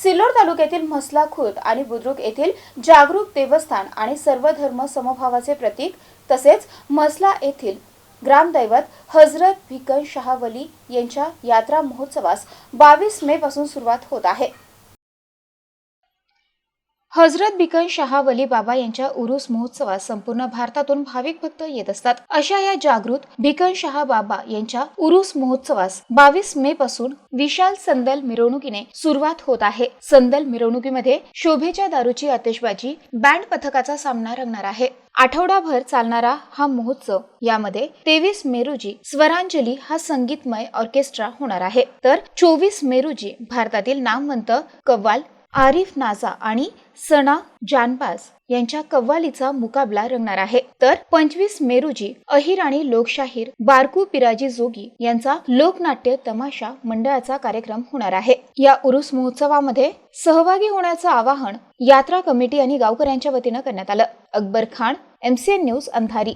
सिल्लोड तालुक्यातील म्हसला खुर्द आणि बुद्रुक येथील जागरूक देवस्थान आणि सर्व धर्म समभावाचे प्रतीक तसेच म्हसला येथील ग्रामदैवत हजरत भिकन शाह वली यांच्या यात्रा महोत्सवास बावीस मे पासून सुरुवात होत आहे. हजरत बिकन शाह वली बाबा यांच्या उरुस महोत्सवात संपूर्ण भारतातून भाविक भक्त येत असतात. अशा या जागृत भिकन शाह बाबा यांच्या उरुस महोत्सवास बावीस मे पासून विशाल संदल मिरवणुकीने सुरुवात होत आहे. संदल मिरवणुकीमध्ये शोभेच्या दारूची आतिषबाजी बँड पथकाचा सामना रंगणार आहे. आठवडाभर चालणारा हा महोत्सव यामध्ये तेवीस मे रोजी स्वरांजली हा संगीतमय ऑर्केस्ट्रा होणार आहे. तर चोवीस मे रोजी भारतातील नामवंत कव्वाल आरिफ नाझा आणि सना जानबाज यांच्या कव्वालीचा मुकाबला रंगणार आहे. तर पंचवीस मे रोजी अहिर आणि लोकशाहीर बारकू पिराजी जोगी यांचा लोकनाट्य तमाशा मंडळाचा कार्यक्रम होणार आहे. या उरुस महोत्सवामध्ये सहभागी होण्याचं आवाहन यात्रा कमिटी आणि गावकऱ्यांच्या वतीनं करण्यात आलं. अकबर खान एमसीएन न्यूज अंधारी.